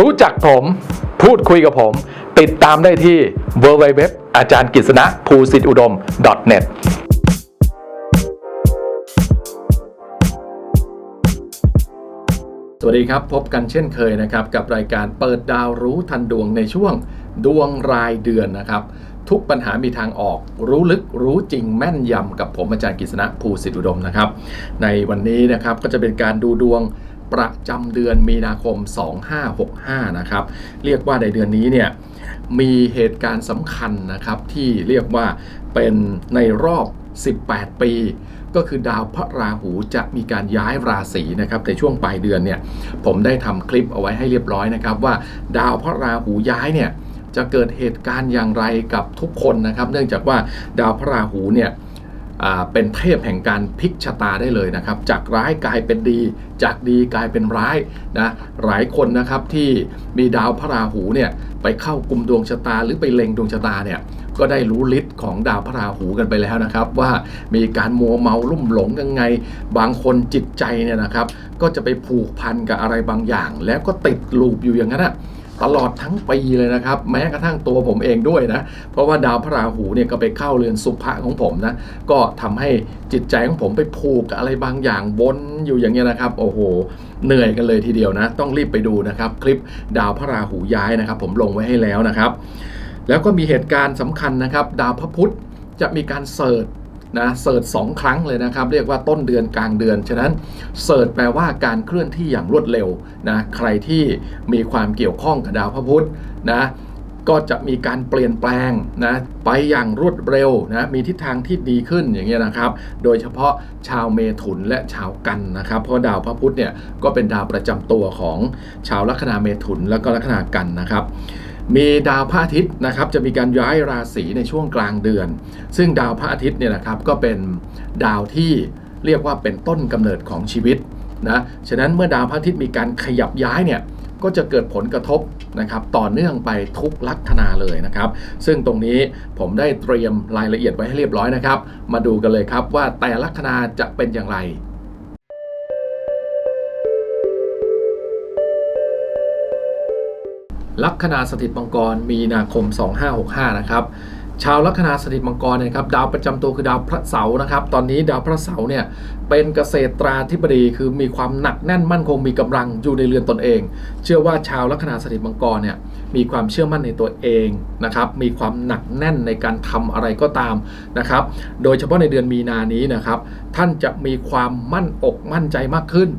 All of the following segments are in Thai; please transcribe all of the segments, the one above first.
รู้จักผม พูดคุยกับผม ติดตามได้ที่ www อาจารย์กฤษณะภูสิทธิอุดม .net สวัสดีครับ พบกันเช่นเคยนะครับ กับรายการเปิดดาวรู้ทันดวงในช่วงดวงรายเดือนนะครับ ทุกปัญหามีทางออก รู้ลึกรู้จริงแม่นยำกับผมอาจารย์กฤษณะภูสิทธิอุดมนะครับ ในวันนี้นะครับก็จะเป็นการดูดวง ประจำเดือนมีนาคม 2565 นะครับ เรียกว่าในเดือนนี้เนี่ยมีเหตุการณ์สำคัญนะครับที่เรียกว่าเป็นในรอบ 18 ปี ก็คือดาวพระราหูจะมีการย้ายราศีนะครับในช่วงปลายเดือนเนี่ยผมได้ทำคลิปเอาไว้ให้เรียบร้อยนะครับว่าดาวพระราหูย้ายเนี่ยจะเกิดเหตุการณ์อย่างไรกับทุกคนนะครับ เนื่องจากว่าดาวพระราหูเนี่ย เป็นเทพแห่งการพลิกชะตาได้เลยนะครับ จากร้ายกลายเป็นดี จากดีกลายเป็นร้ายนะหลายคนนะครับที่มีดาวพระราหูเนี่ยไปเข้ากลุ่มดวงชะตาหรือไปเล็งดวงชะตาเนี่ยก็ได้รู้ฤทธิ์ของดาวพระราหูกันไปแล้วนะครับ ว่ามีการมัวเมาลุ่มหลงยังไง บางคนจิตใจเนี่ยนะครับ ก็จะไปผูกพันกับอะไรบางอย่าง แล้วก็ติดลูปอยู่อย่างนั้นอะ ตลอดทั้งปีเลยนะครับ แม้กระทั่งตัวผมเองด้วยนะ เพราะว่าดาวพระราหูเนี่ยก็ไปเข้าเรือนสุภะของผมนะ ก็ทำให้จิตใจของผมไปผูกกับอะไรบางอย่างบนอยู่อย่างเงี้ยนะครับ โอ้โห เหนื่อยกันเลยทีเดียวนะ ต้องรีบไปดูนะครับ คลิปดาวพระราหูย้ายนะครับ ผมลงไว้ให้แล้วนะครับ แล้วก็มีเหตุการณ์สำคัญนะครับ ดาวพระพุธจะมีการเสิร์ช นะเสิร์ชสองครั้งเลยนะครับ เรียกว่าต้นเดือนกลางเดือน ฉะนั้นเสิร์ชแปลว่าการเคลื่อนที่อย่างรวดเร็วนะใครที่มีความเกี่ยวข้องกับดาวพระพุธนะก็จะมีการเปลี่ยนแปลงนะไปอย่างรวดเร็วนะมีทิศทางที่ดีขึ้นอย่างเงี้ยนะครับ โดยเฉพาะชาวเมถุนและชาวกันนะครับ เพราะดาวพระพุธเนี่ยก็เป็นดาวประจำตัวของชาวลัคนาเมถุนแล้วก็ลัคนากันนะครับ มีดาวพระอาทิตย์นะครับจะมีการย้ายราศีในช่วงกลางเดือน ซึ่งดาวพระอาทิตย์เนี่ยนะครับก็เป็นดาวที่เรียกว่าเป็นต้นกำเนิดของชีวิตนะฉะนั้นเมื่อดาวพระอาทิตย์มีการขยับย้ายเนี่ยก็จะเกิดผลกระทบนะครับต่อเนื่องไปทุกลัคนาเลยนะครับ ซึ่งตรงนี้ผมได้เตรียมรายละเอียดไว้ให้เรียบร้อยนะครับ มาดูกันเลยครับว่าแต่ลัคนาจะเป็นอย่างไร ลัคนาสถิตมังกรมีนาคม 2565 นะครับชาวลัคนาสถิตมังกรเนี่ยครับดาวประจำตัวคือดาวพระเสาร์นะครับ ตอนนี้ดาวพระเสาร์เนี่ยเป็นเกษตราธิบดีคือมีความหนักแน่นมั่นคงมีกำลังอยู่ในเรือนตนเอง เชื่อว่าชาวลัคนาสถิตมังกรเนี่ยมีความเชื่อมั่นในตัวเองนะครับ มีความหนักแน่นในการทำอะไรก็ตามนะครับ โดยเฉพาะในเดือนมีนานี้นะครับ ท่านจะมีความมั่นอกมั่นใจมากขึ้น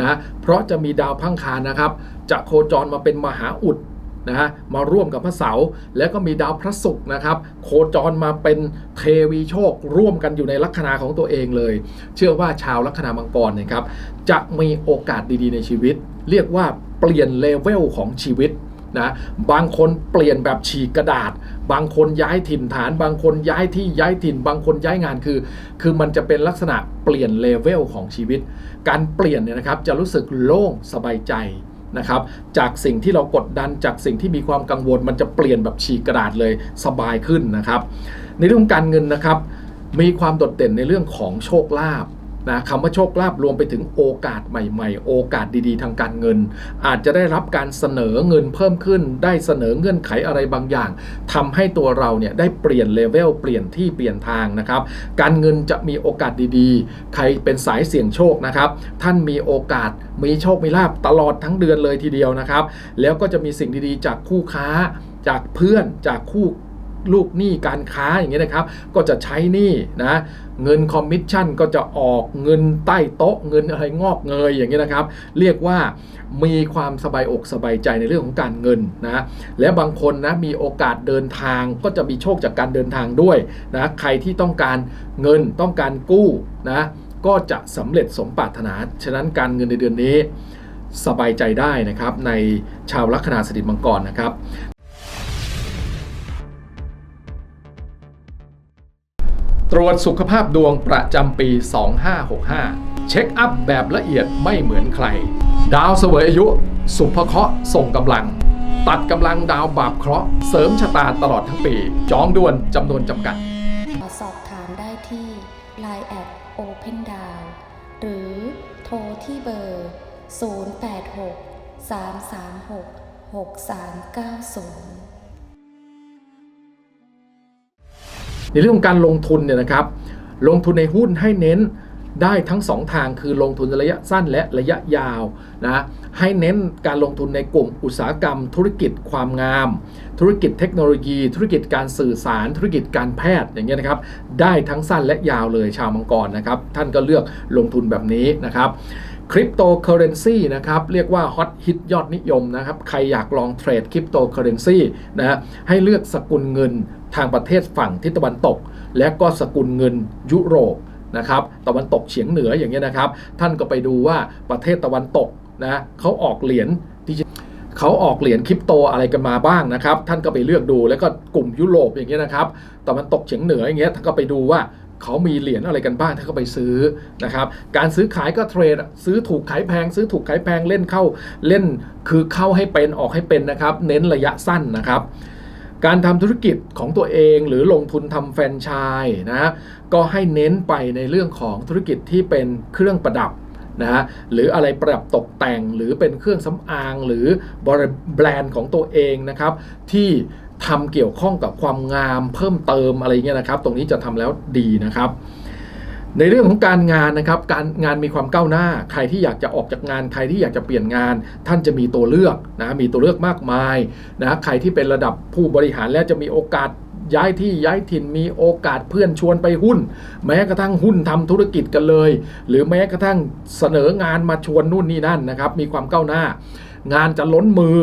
นะเพราะจะมีดาวพังคารนะครับ จะโคจรมาเป็นมหาอุด นะฮะมาร่วมกับพระเสาร์แล้วก็มีดาวพระศุกร์นะครับ โคจรมาเป็นเทวีโชคร่วมกันอยู่ในลัคนาของตัวเองเลย เชื่อว่าชาวลัคนามังกรเนยครับจะมีโอกาสดีๆในชีวิต เรียกว่าเปลี่ยนเลเวลของชีวิตนะบางคนเปลี่ยนแบบฉีกกระดาษ บางคนย้ายถิ่นฐาน บางคนย้ายที่ย้ายถิ่น บางคนย้ายงานคือ คือมันจะเป็นลักษณะเปลี่ยนเลเวลของชีวิต การเปลี่ยนเนี่ยนะครับจะรู้สึกโล่งสบายใจ นะครับจากสิ่งที่เรากดดันจากสิ่งที่มีความกังวล มันจะเปลี่ยนแบบฉีกกระดาษเลยสบายขึ้นนะครับ ในเรื่องการเงินนะครับ มีความโดดเด่นในเรื่องของโชคลาภ นะคำว่าโชคลาภรวมไปถึงโอกาสใหม่ ๆ โอกาสดีๆ ทางการเงิน อาจจะได้รับการเสนอเงินเพิ่มขึ้น ได้เสนอเงื่อนไขอะไรบางอย่างทำให้ตัวเราเนี่ยได้เปลี่ยนเลเวลเปลี่ยนที่เปลี่ยนทางนะครับ การเงินจะมีโอกาสดีๆ ใครเป็นสายเสี่ยงโชคนะครับ ท่านมีโอกาสมีโชคมีลาบตลอดทั้งเดือนเลยทีเดียวนะครับ แล้วก็จะมีสิ่งดีๆ จากคู่ค้า จากเพื่อนจากคู่ลูกหนี้การค้าอย่างเงี้ยนะครับ ก็จะใช้หนี้นะ เงินคอมมิชชั่นก็จะออกเงินใต้โต๊ะเงินอะไรงอกเงยอย่างเงี้นะครับ เรียกว่ามีความสบายอกสบายใจในเรื่องของการเงินนะและบางคนนะมีโอกาสเดินทางก็จะมีโชคจากการเดินทางด้วยนะใครที่ต้องการเงินต้องการกู้นะก็จะสำเร็จสมปรารถนาฉะนั้นการเงินในเดือนนี้สบายใจได้นะครับในชาวลัคนาสถิตมังกรนะครับ ตรวจสุขภาพดวงประจำปี 2565 เช็คอัพแบบละเอียดไม่เหมือนใคร ดาวเสวยอายุ สุภเคราะห์ส่งกำลัง ตัดกำลังดาวบาปเคราะห์เสริมชะตาตลอดทั้งปี จองด่วนจำนวนจำกัด สอบถามได้ที่ Line แอด Open d o w หรือโทรที่เบอร์ 086 336 6390 ในเรื่องของการลงทุนเนี่ยนะครับ ลงทุนในหุ้นให้เน้นได้ทั้ง 2 ทางคือลงทุนระยะสั้นและระยะยาวนะให้เน้นการลงทุนในกลุ่มอุตสาหกรรม ธุรกิจความงาม ธุรกิจเทคโนโลยี ธุรกิจการสื่อสาร ธุรกิจการแพทย์อย่างเงี้ยนะครับ ได้ทั้งสั้นและยาวเลยชาวมังกรนะครับ ท่านก็เลือกลงทุนแบบนี้นะครับ คริปโตเคอเรนซีนะครับเรียกว่าฮอตฮิตยอดนิยมนะครับใครอยากลองเทรดคริปโตเคอเรนซีนะฮะให้เลือกสกุลเงินทางประเทศฝั่งทิศตะวันตก และก็สกุลเงินยุโรปนะครับตะวันตกเฉียงเหนืออย่างเงี้ยนะครับ ท่านก็ไปดูว่าประเทศตะวันตกนะเขาออกเหรียญดิจิเขาออกเหรียญคริปโตอะไรกันมาบ้างนะครับ ท่านก็ไปเลือกดูแล้วก็กลุ่มยุโรปอย่างเงี้ยนะครับตะวันตกเฉียงเหนืออย่างเงี้ยท่านก็ไปดูว่า เขามีเหรียญอะไรกันบ้างท่านก็ไปซื้อนะครับการซื้อขายก็เทรดซื้อถูกขายแพง ซื้อถูกขายแพงเล่นเข้าเล่นคือเข้าให้เป็นออกให้เป็นนะครับ เน้นระยะสั้นนะครับการทำธุรกิจของตัวเองหรือลงทุนทำแฟรนไชส์นะก็ให้เน้นไปในเรื่องของธุรกิจที่เป็นเครื่องประดับนะฮะหรืออะไรประดับตกแต่งหรือเป็นเครื่องสำอางหรือบรแบรนด์ของตัวเองนะครับ ที่ ทำเกี่ยวข้องกับความงามเพิ่มเติมอะไรเงี้ยนะครับ ตรงนี้จะทำแล้วดีนะครับ ในเรื่องของการงานนะครับ การงานมีความก้าวหน้า ใครที่อยากจะออกจากงาน ใครที่อยากจะเปลี่ยนงาน ท่านจะมีตัวเลือกนะมีตัวเลือกมากมายนะใครที่เป็นระดับผู้บริหารแล้วจะมีโอกาสย้ายที่ย้ายถิ่นมีโอกาสเพื่อนชวนไปหุ้น แม้กระทั่งหุ้นทำธุรกิจกันเลย หรือแม้กระทั่งเสนองานมาชวนนู่นนี่นั่นนะครับ มีความก้าวหน้า งานจะล้นมือ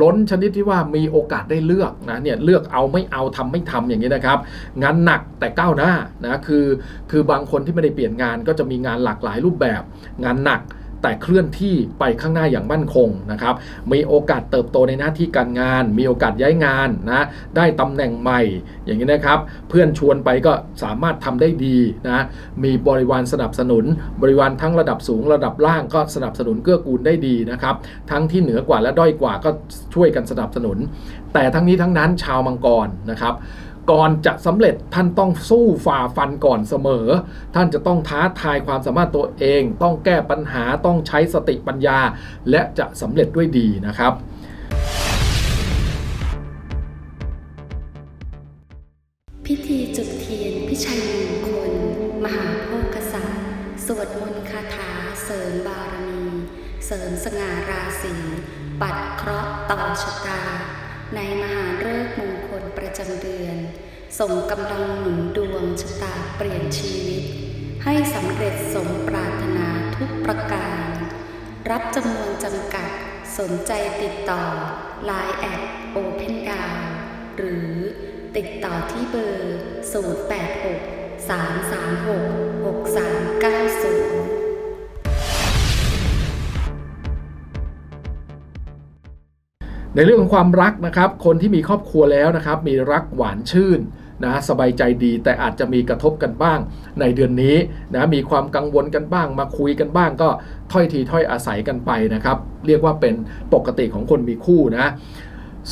ล้นชนิดที่ว่ามีโอกาสได้เลือกนะเนี่ยเลือกเอาไม่เอาทำไม่ทำอย่างนี้นะครับ งานหนักแต่ก้าวหน้านะคือคือบางคนที่ไม่ได้เปลี่ยนงานก็จะมีงานหลากหลายรูปแบบ งานหนัก แต่เคลื่อนที่ไปข้างหน้าอย่างมั่นคงนะครับ มีโอกาสเติบโตในหน้าที่การงาน มีโอกาสย้ายงานนะ ได้ตำแหน่งใหม่ อย่างนี้นะครับ เพื่อนชวนไปก็สามารถทำได้ดีนะ มีบริวารสนับสนุน บริวารทั้งระดับสูงระดับล่างก็สนับสนุนเกื้อกูลได้ดีนะครับ ทั้งที่เหนือกว่าและด้อยกว่าก็ช่วยกันสนับสนุน แต่ทั้งนี้ทั้งนั้นชาวมังกรนะครับ ก่อนจะสำเร็จท่านต้องสู้ฝ่าฟันก่อนเสมอ ท่านจะต้องท้าทายความสามารถตัวเอง ต้องแก้ปัญหาต้องใช้สติปัญญา และจะสำเร็จด้วยดีนะครับพิธีจุดเทียนพิชัยมงคล มหาโพกษัตริย์สวดมนต์คาถาเสริมบารมี เสริมสง่าราศีปัดเคราะห์ต่อชะตา ในมหาฤกษ์มง ลประจำเดือน ส่งกำลังหนุนดวงชะตาเปลี่ยนชีวิต ให้สำเร็จสมปรารถนาทุกประการ รับจำนวนจำกัดสนใจติดต่อ Line แอด Open d o w n หรือติดต่อที่เบอร์ 086 336 6390 ในเรื่องของความรักนะครับ คนที่มีครอบครัวแล้วนะครับ มีรักหวานชื่นนะสบายใจดีแต่อาจจะมีกระทบกันบ้างในเดือนนี้นะมีความกังวลกันบ้าง มาคุยกันบ้างก็ถ้อยทีถ้อยอาศัยกันไปนะครับ เรียกว่าเป็นปกติของคนมีคู่นะ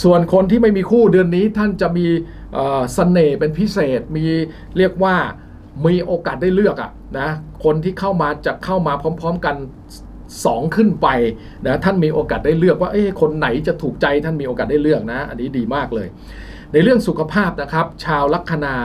ส่วนคนที่ไม่มีคู่เดือนนี้ท่านจะมีเอ่อเสน่ห์เป็นพิเศษมีเรียกว่ามีโอกาสได้เลือกอะนะคนที่เข้ามาจะเข้ามาพร้อม ๆ กัน สองขึ้นไปนะท่านมีโอกาสได้เลือกว่าเอ๊ะคนไหนจะถูกใจท่านมีโอกาสได้เลือกนะ อันนี้ดีมากเลย ในเรื่องสุขภาพนะครับ ชาวลัคนา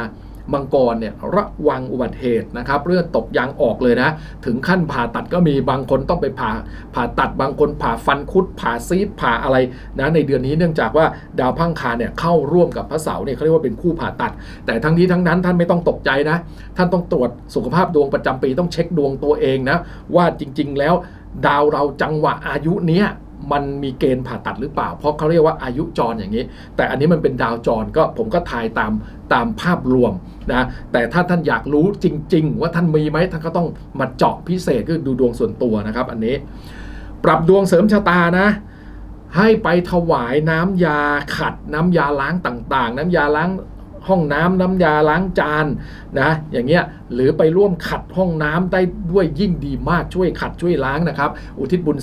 มังกรเนี่ยระวังอุบัติเหตุนะครับเลือดตกยางออกเลยนะ ถึงขั้นผ่าตัดก็มีบางคนต้องไปผ่าผ่าตัดบางคนผ่าฟันคุด ผ่าซีดผ่าอะไรนะในเดือนนี้เนื่องจากว่าดาวพังคาเนี่ยเข้าร่วมกับพระเสาร์เนี่ยเขาเรียกว่าเป็นคู่ผ่าตัด แต่ทั้งนี้ทั้งนั้นท่านไม่ต้องตกใจนะ ท่านต้องตรวจสุขภาพดวงประจำปีต้องเช็คดวงตัวเองนะว่าจริง ๆ แล้ว ดาวเราจังหวะอายุเนี้ยมันมีเกณฑ์ผ่าตัดหรือเปล่า เพราะเขาเรียกว่าอายุจรอย่างนี้ แต่อันนี้มันเป็นดาวจรก็ผมก็ทายตามตามภาพรวมนะแต่ถ้าท่านอยากรู้จริง ๆ ว่าท่านมีไหมท่านก็ต้องมาเจาะพิเศษคือดูดวงส่วนตัวนะครับ อันนี้ ปรับดวงเสริมชะตานะ ให้ไปถวายน้ำยาขัดน้ำยาล้างต่างๆ น้ำยาล้าง ห้องน้ำน้ำยาล้างจานนะอย่างเงี้ยหรือไปร่วมขัดห้องน้ำได้ด้วยยิ่งดีมากช่วยขัดช่วยล้างนะครับ อุทิศบุญ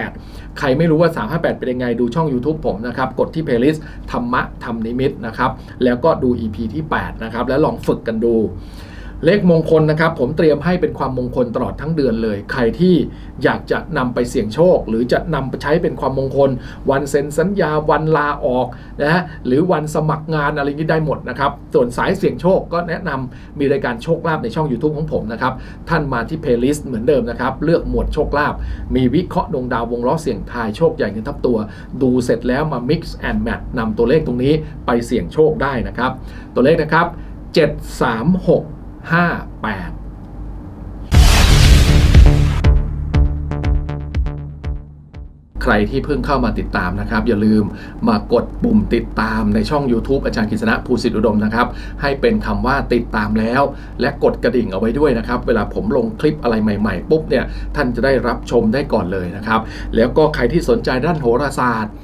358 ใครไม่รู้ว่า 358 เป็นยังไงดูช่อง YouTube ผมนะครับ กดที่เพลย์ลิสต์ธรรมะธรรมนิมิตนะครับ แล้วก็ดู EP ที่ 8 นะครับ แล้วลองฝึกกันดู เลขมงคลนะครับ ผมเตรียมให้เป็นความมงคลตลอดทั้งเดือนเลย ใครที่อยากจะนำไปเสี่ยงโชค หรือจะนำไปใช้เป็นความมงคล วันเซ็นสัญญาวันลาออกนะฮะหรือวันสมัครงานอะไรนี้ได้หมดนะครับ ส่วนสายเสี่ยงโชคก็แนะนำมีรายการโชคลาภในช่อง YouTube ของผมนะครับ ท่านมาที่เพลย์ลิสต์เหมือนเดิมนะครับ เลือกหมวดโชคลาภมีวิเคราะห์ดวงดาววงล้อเสี่ยงทายโชคใหญ่เงินทับตัว ดูเสร็จแล้วมา mix and match นำตัวเลขตรงนี้ไปเสี่ยงโชคได้นะครับ ตัวเลขนะครับ 73658ใครที่เพิ่งเข้ามาติดตามนะครับ อย่าลืมมากดปุ่มติดตามในช่อง YouTube อาจารย์กฤษณะภูสิทธิอุดมนะครับ ให้เป็นคำว่าติดตามแล้ว และกดกระดิ่งเอาไว้ด้วยนะครับ เวลาผมลงคลิปอะไรใหม่ๆปุ๊บเนี่ยท่านจะได้รับชมได้ก่อนเลยนะครับ แล้วก็ใครที่สนใจด้านโหราศาสตร์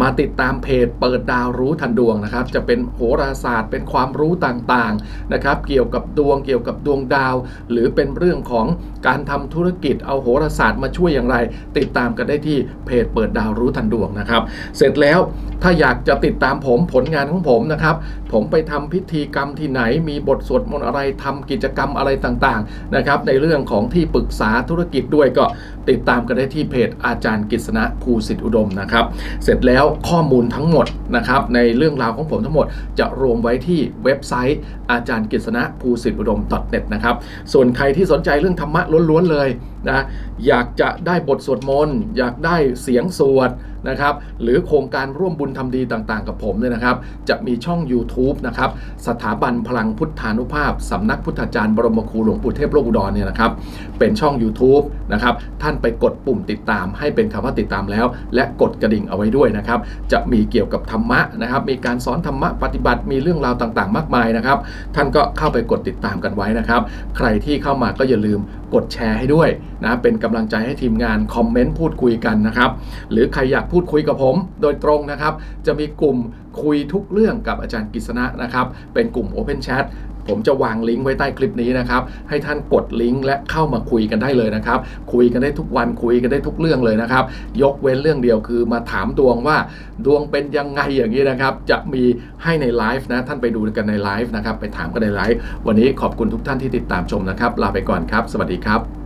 มาติดตามเพจเปิดดาวรู้ทันดวงนะครับ จะเป็นโหราศาสตร์ เป็นความรู้ต่างๆนะครับ เกี่ยวกับดวงเกี่ยวกับดวงดาว หรือเป็นเรื่องของการทำธุรกิจเอาโหราศาสตร์มาช่วยอย่างไร ติดตามกันได้ที่เพจเปิดดาวรู้ทันดวงนะครับ เสร็จแล้วถ้าอยากจะติดตามผมผลงานของผมนะครับ ผมไปทำพิธีกรรมที่ไหนมีบทสวดมนต์อะไรทำกิจกรรมอะไรต่างๆนะครับ ในเรื่องของที่ปรึกษาธุรกิจด้วยก็ติดตามกันได้ที่เพจอาจารย์กฤษณะภูสิทธิอุดมนะครับ เสร็จแล้วแล้วข้อมูลทั้งหมดนะครับในเรื่องราวของผมทั้งหมด จะรวมไว้ที่เว็บไซต์ อาจารย์กฤษณะภูสิทธิอุดม .net นะครับส่วนใครที่สนใจเรื่องธรรมะล้วนๆเลยนะอยากจะได้บทสวดมนต์อยากได้เสียงสวดนะครับหรือโครงการร่วมบุญทำดีต่างๆ กับผมเนี่ยนะครับ จะมีช่อง YouTube นะครับสถาบันพลังพุทธานุภาพสำนักพุทธาจารย์บรมครูหลวงปู่เทพโลกอุดรเนี่ยนะครับเป็นช่อง YouTube นะครับท่านไปกดปุ่มติดตาม ให้เป็นคำว่าติดตามแล้ว และกดกระดิ่งเอาไว้ด้วยนะครับจะมีเกี่ยวกับธรรมะนะครับมีการสอนธรรมะปฏิบัติมีเรื่องราวต่างๆ มากมายนะครับ ท่านก็เข้าไปกดติดตามกันไว้นะครับ ใครที่เข้ามาก็อย่าลืม กดแชร์ให้ด้วยนะเป็นกำลังใจให้ทีมงานคอมเมนต์พูดคุยกันนะครับหรือใครอยากพูดคุยกับผมโดยตรงนะครับ จะมีกลุ่มคุยทุกเรื่องกับอาจารย์กฤษณะนะครับเป็นกลุ่ม Open Chat ผมจะวางลิงก์ไว้ใต้คลิปนี้นะครับ ให้ท่านกดลิงก์และเข้ามาคุยกันได้เลยนะครับ คุยกันได้ทุกวันคุยกันได้ทุกเรื่องเลยนะครับ ยกเว้นเรื่องเดียวคือมาถามดวงว่าดวงเป็นยังไงอย่างนี้นะครับ จะมีให้ในไลฟ์นะท่านไปดูกันในไลฟ์นะครับ ไปถามกันในไลฟ์วันนี้ขอบคุณทุกท่านที่ติดตามชมนะครับ ลาไปก่อนครับ สวัสดีครับ